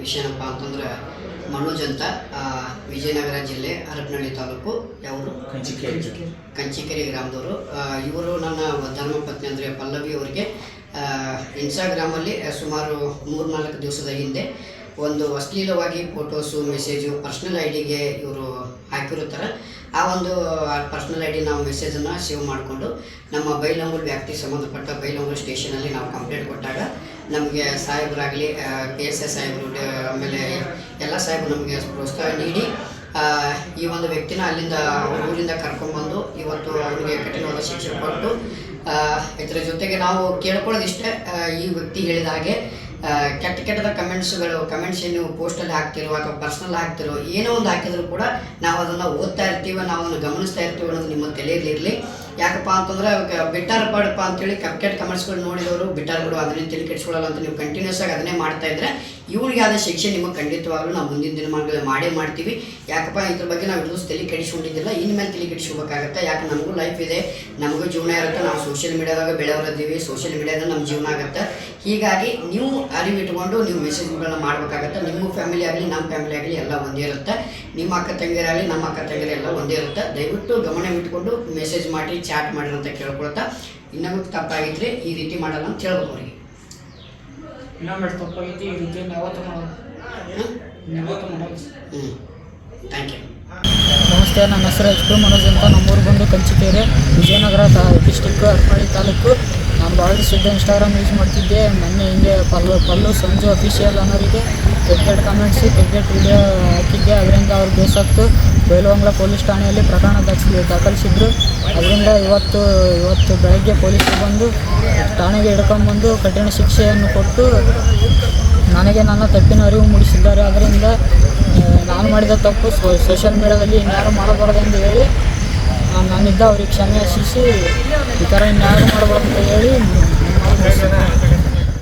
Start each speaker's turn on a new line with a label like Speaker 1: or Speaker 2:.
Speaker 1: ವಿಷಯ ಏನಪ್ಪ ಅಂತಂದ್ರೆ ಮನೋಜ್ ಅಂತ ವಿಜಯನಗರ ಜಿಲ್ಲೆ ಹರಪನಹಳ್ಳಿ ತಾಲೂಕು ಯಾವರು? ಕಂಚಿಕೇರಿ. ಗ್ರಾಮದವರು. ಇವರು ನನ್ನ ಧರ್ಮಪತ್ನಿ ಅಂದರೆ ಪಲ್ಲವಿ ಅವರಿಗೆ ಇನ್ಸ್ಟಾಗ್ರಾಮಲ್ಲಿ ಸುಮಾರು ಮೂರು ನಾಲ್ಕು ದಿವಸದ ಹಿಂದೆ ಒಂದು ಅಶ್ಲೀಲವಾಗಿ ಫೋಟೋಸು ಮೆಸೇಜು ಪರ್ಸ್ನಲ್ ಐ ಡಿಗೆ ಇವರು ಹಾಕಿರುತ್ತಾರೆ. ಆ ಒಂದು ಪರ್ಸ್ನಲ್ ಐ ಡಿ ನಾವು ಮೆಸೇಜನ್ನು ಸೇವ್ ಮಾಡಿಕೊಂಡು ನಮ್ಮ ಬೈಲಂಗೂರು ವ್ಯಾಪ್ತಿಗೆ ಸಂಬಂಧಪಟ್ಟ ಬೈಲಂಗೂರು ಸ್ಟೇಷನಲ್ಲಿ ನಾವು ಕಂಪ್ಲೇಂಟ್ ಕೊಟ್ಟಾಗ ನಮಗೆ ಸಾಹೇಬರಾಗಲಿ ಕೆ ಎಸ್ ಎಸ್ ಸಾಹೇಬರು ಆಮೇಲೆ ಎಲ್ಲ ಸಾಹೇಬರು ನಮಗೆ ಪ್ರೋತ್ಸಾಹ ನೀಡಿ ಈ ಒಂದು ವ್ಯಕ್ತಿನ ಅಲ್ಲಿಂದ ಊರಿಂದ ಕರ್ಕೊಂಡ್ಬಂದು ಇವತ್ತು ಅವರಿಗೆ ಕಠಿಣವಾದ ಶಿಕ್ಷೆ ಕೊಟ್ಟು ಇದರ ಜೊತೆಗೆ ನಾವು ಕೇಳ್ಕೊಳ್ಳೋದಿಷ್ಟೇ ಈ ವ್ಯಕ್ತಿ ಹೇಳಿದ ಹಾಗೆ ಕೆಟ್ಟ ಕೆಟ್ಟದ ಕಮೆಂಟ್ಸ್ಗಳು, ಕಮೆಂಟ್ಸ್ ಏನು ಪೋಸ್ಟಲ್ಲಿ ಹಾಕ್ತಿರೋ, ಅಥವಾ ಪರ್ಸ್ನಲ್ ಹಾಕ್ತಿರೋ, ಏನೋ ಒಂದು ಹಾಕಿದ್ರು ಕೂಡ ನಾವು ಅದನ್ನು ಓದ್ತಾ ಇರ್ತೀವಿ ನಾವು ಅದನ್ನು ಗಮನಿಸ್ತಾ ಇರ್ತೀವಿ ಅನ್ನೋದು ನಿಮ್ಮ ತಲೆಯಲ್ಲಿರಲಿ ಯಾಕಪ್ಪ ಅಂತಂದ್ರೆ ಬಿಟ್ಟಾರ್ ಪಾಡಪ್ಪ ಅಂತೇಳಿ ಕೆಟ್ಟ ಕಮೆಂಟ್ಸ್ಗಳು ನೋಡಿದವರು ಬಿಟ್ಟಾರ ಬಿಡು ಅದನ್ನೇ ತಿಳಿ ಕೆಡಿಸ್ಕೊಳ್ಳಲ್ಲ ಅಂತ ನೀವು ಕಂಟಿನ್ಯೂಸ್ ಆಗಿ ಅದನ್ನೇ ಮಾಡ್ತಾ ಇದ್ರೆ ಇವ್ರಿಗೆ ಆದ ಶಿಕ್ಷೆ ನಿಮಗೆ ಖಂಡಿತವಾಗ್ಲೂ ನಾವು ಮುಂದಿನ ದಿನಮಾನಗಳಲ್ಲಿ ಮಾಡೇ ಮಾಡ್ತೀವಿ. ಯಾಕಪ್ಪ ಇದ್ರ ಬಗ್ಗೆ ನಾವು ಇಡೋದು ತಲೆ ಕೆಡಿಸ್ಕೊಂಡಿದ್ದಿಲ್ಲ ಇನ್ಮೇಲೆ ತಲೆ ಕೆಡಿಸ್ಕೋಬೇಕಾಗತ್ತೆ ಯಾಕೆ ನಮಗೂ ಲೈಫ್ ಇದೆ, ನಮಗೂ ಜೀವನ ಇರುತ್ತೆ, ನಾವು ಸೋಷಿಯಲ್ ಮೀಡಿಯಾದಾಗ ಬೆಳೆಯವರಿದ್ದೀವಿ ಸೋಷಿಯಲ್ ಮೀಡಿಯಾದ ನಮ್ಮ ಜೀವನ ಆಗುತ್ತೆ. ಹೀಗಾಗಿ ನೀವು ಅರಿವಿಟ್ಕೊಂಡು ನೀವು ಮೆಸೇಜ್ಗಳನ್ನ ಮಾಡಬೇಕಾಗತ್ತೆ. ನಿಮ್ಮ ಫ್ಯಾಮಿಲಿ ಆಗಲಿ, ನಮ್ಮ ಫ್ಯಾಮಿಲಿ ಆಗಲಿ ಎಲ್ಲ ಒಂದೇ ಇರುತ್ತೆ. ನಿಮ್ಮ ಅಕ್ಕ ತಂಗಿಯರಾಗಲಿ, ನಮ್ಮ ಅಕ್ಕ ತಂಗಿಯರೆಲ್ಲ ಒಂದೇ ಇರುತ್ತೆ. ದಯವಿಟ್ಟು ಗಮನವಿಟ್ಕೊಂಡು ಮೆಸೇಜ್ ಮಾಡಿ ಚಾಟ್ ಮಾಡಿರಿ ಅಂತ ಕೇಳ್ಕೊಳ್ತಾ ಇನ್ನೊಂದು ತಪ್ಪಾಗಿದ್ರೆ ಈ ರೀತಿ ಮಾಡಲ್ಲ ಅಂತ ಹೇಳ್ಬೋದು ಅವರಿಗೆ.
Speaker 2: ಇನ್ನೊಮ್ಮೆ ತಪ್ಪಾಗೈತಿ ಈ ರೀತಿ ಯಾವತ್ತು ಮಾಡೋದು
Speaker 1: ಹ್ಞೂ ಥ್ಯಾಂಕ್ ಯು
Speaker 2: ನಮಸ್ತೆ ನನ್ನ ಹೆಸರು ಎಚ್ ಪಿ ಮನೋಜ್ ಅಂತ. ನಮ್ಮೂರು ಬಂದು ಕಂಚಿಕೇರಿ ವಿಜಯನಗರ ತಾ ಡಿಸ್ಟಿಕ್ ಹರಪಳ್ಳಿ ತಾಲೂಕು. ನಾನು ಭಾಳ ಸುದ್ದಿ ಇನ್ಸ್ಟಾಗ್ರಾಮ್ ಯೂಸ್ ಮಾಡ್ತಿದ್ದೆ. ಮೊನ್ನೆ ಹಿಂಗೆ ಪಲ್ಲು ಪಲ್ಲು ಸಂಜು ಅಫಿಷಿಯಲ್ ಅನ್ನೋರಿಗೆ ಕ್ರಿಕೆಟ್ ಕಮೆಂಟ್ಸು ಕ್ರಿಕೆಟ್ ವಿಡಿಯೋ ಹಾಕಿದ್ದೆ. ಅದರಿಂದ ಅವ್ರು ಬೇಸತ್ತು ಬೈಲವಂಗ್ಲ ಪೊಲೀಸ್ ಠಾಣೆಯಲ್ಲಿ ಪ್ರಕರಣ ದಾಖಲಿ ದಾಖಲಿಸಿದ್ರು. ಅದರಿಂದ ಇವತ್ತು ಇವತ್ತು ಬೆಳಗ್ಗೆ ಪೊಲೀಸರು ಬಂದು ಠಾಣೆಗೆ ಹಿಡ್ಕೊಂಡ್ಬಂದು ಕಠಿಣ ಶಿಕ್ಷೆಯನ್ನು ಕೊಟ್ಟು ನನಗೆ ನನ್ನ ತಪ್ಪಿನ ಅರಿವು ಮೂಡಿಸಿದ್ದಾರೆ. ಅದರಿಂದ ನಾನು ಮಾಡಿದ ತಪ್ಪು ಸೋಷಿಯಲ್ ಮೀಡಿಯಾದಲ್ಲಿ ಇನ್ಯಾರು ಮಾಡಬಾರ್ದು ಎಂದು ಹೇಳಿ ನಾನಿದ್ದ ಅವ್ರಿಗೆ ಕ್ಷಮೆ ಈ ಥರ ಇನ್ಯಾರು ಮಾಡಬಾರ್ದು ಅಂತ ಹೇಳಿ